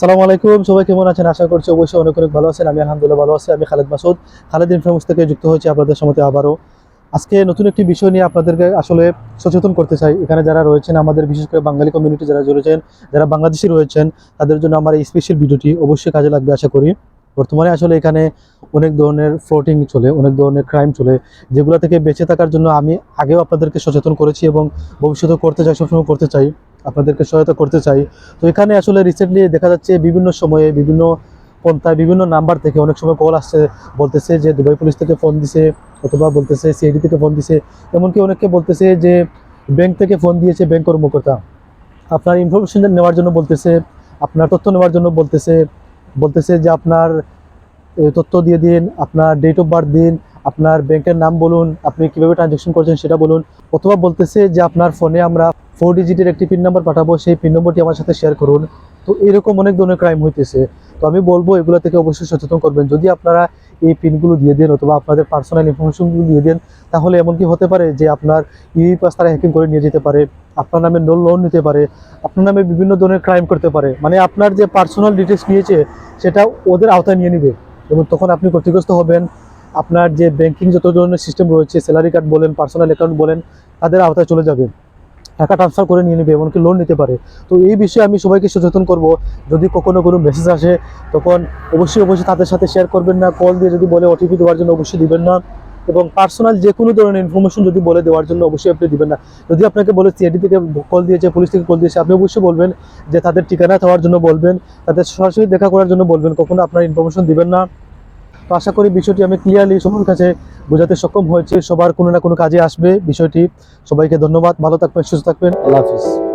সালামু আলাইকুম। সবাই কেমন আছেন? আশা করছি অবশ্যই অনেক অনেক ভালো আছেন। আমি আলহামদুলিল্লাহ ভালো আছি। আমি খালেদ মাসুদ। খালেদ ইনফ্রামুস থেকে যুক্ত হয়েছি আপনাদের সাথে আবারও। আজকে নতুন একটি বিষয় নিয়ে আপনাদেরকে আসলে সচেতন করতে চাই। এখানে যারা রয়েছেন, আমাদের বিশেষ করে বাঙালি কমিউনিটি যারা রয়েছেন, যারা বাংলাদেশি রয়েছেন, তাদের জন্য আমার এই স্পেশাল ভিডিওটি অবশ্যই কাজে লাগবে, আশা করি। বর্তমানে আসলে এখানে অনেক ধরনের ফ্লোটিং চলে, অনেক ধরনের ক্রাইম চলে, যেগুলো থেকে বেঁচে থাকার জন্য আমি আগেও আপনাদেরকে সচেতন করেছি এবং ভবিষ্যতে করতে চাই, সবসময় করতে চাই। আপনাদেরকে সহায়তা করতে চাই। তো এখানে আসলে রিসেন্টলি দেখা যাচ্ছে বিভিন্ন সময়ে বিভিন্ন পন্থায় বিভিন্ন নাম্বার থেকে অনেক সময় কল আসছে, বলতেছে যে দুবাই পুলিশ থেকে ফোন দিছে অথবা বলতেছে সিআইডি থেকে ফোন দিছে। এমনকি অনেকে বলতেছে যে ব্যাংক থেকে ফোন দিয়েছে ব্যাংক কর্মকর্তা। আপনার ইনফরমেশন নেওয়ার জন্য বলতেছে, আপনার তথ্য নেওয়ার জন্য বলতেছে বলতেছে যে আপনার তথ্য দিয়ে দিন, আপনার ডেট অফ বার্থ দিন, আপনার ব্যাংকের নাম বলুন, আপনি কীভাবে ট্রানজ্যাকশন করছেন সেটা বলুন। অথবা বলতেছে যে আপনার ফোনে আমরা ফোর ডিজিটের একটি পিন নাম্বার পাঠাবো, সেই পিন নম্বরটি আমার সাথে শেয়ার করুন। তো এরকম অনেক ধরনের ক্রাইম হইতেছে। তো আমি বলব, এগুলো থেকে অবশ্যই সচেতন করবেন। যদি আপনারা এই পিনগুলো দিয়ে দেন অথবা আপনাদের পার্সোনাল ইনফরমেশনগুলো দিয়ে দেন, তাহলে এমন কি হতে পারে যে আপনার ইউই পাস তারা হ্যাকিং করে নিয়ে যেতে পারে, আপনার নামে নো লোন নিতে পারে, আপনার নামে বিভিন্ন ধরনের ক্রাইম করতে পারে। মানে আপনার যে পার্সোনাল ডিটেলস নিয়েছে, সেটা ওদের আওতায় নিয়ে নিবে। এবং তখন আপনি ক্ষতিগ্রস্ত হবেন। আপনার যে ব্যাংকিং যত ধরনের সিস্টেম রয়েছে স্যালারি কার্ড বলেন পার্সোনাল অ্যাকাউন্ট বলেন, তাদের আওতায় চলে যাবে। টাকা ট্রান্সফার করে নিয়ে নেবে, এমনকি লোন নিতে পারে। তো এই বিষয়ে আমি সবাইকে সচেতন করব। যদি কখনো কোনো মেসেজ আসে, তখন অবশ্যই অবশ্যই তাদের সাথে শেয়ার করবেন না। কল দিয়ে যদি বলে ওটিপি দেওয়ার জন্য অবশ্যই দিবেন না। এবং পার্সোনাল যে কোনো ধরনের ইনফরমেশন যদি বলে, দেওয়ার জন্য অবশ্যই আপনি দিবেন না। যদি আপনাকে বলে সিআইডি থেকে কল দিয়েছে পুলিশ থেকে কল দিয়েছে, আপনি অবশ্যই বলবেন যে, তাদের ঠিকানা দেওয়ার জন্য বলবেন, তাদের সরাসরি দেখা করার জন্য বলবেন। কখনো আপনার ইনফরমেশন দিবেন না। তো আশা করি বিষয়টি আমি ক্লিয়ারলি সবার কাছে বোঝাতে সক্ষম হয়েছে। সবার কোনো না কোনো কাজে আসবে বিষয়টি। সবাইকে ধন্যবাদ। ভালো থাকবেন, সুস্থ থাকবেন। আল্লাহ হাফিজ।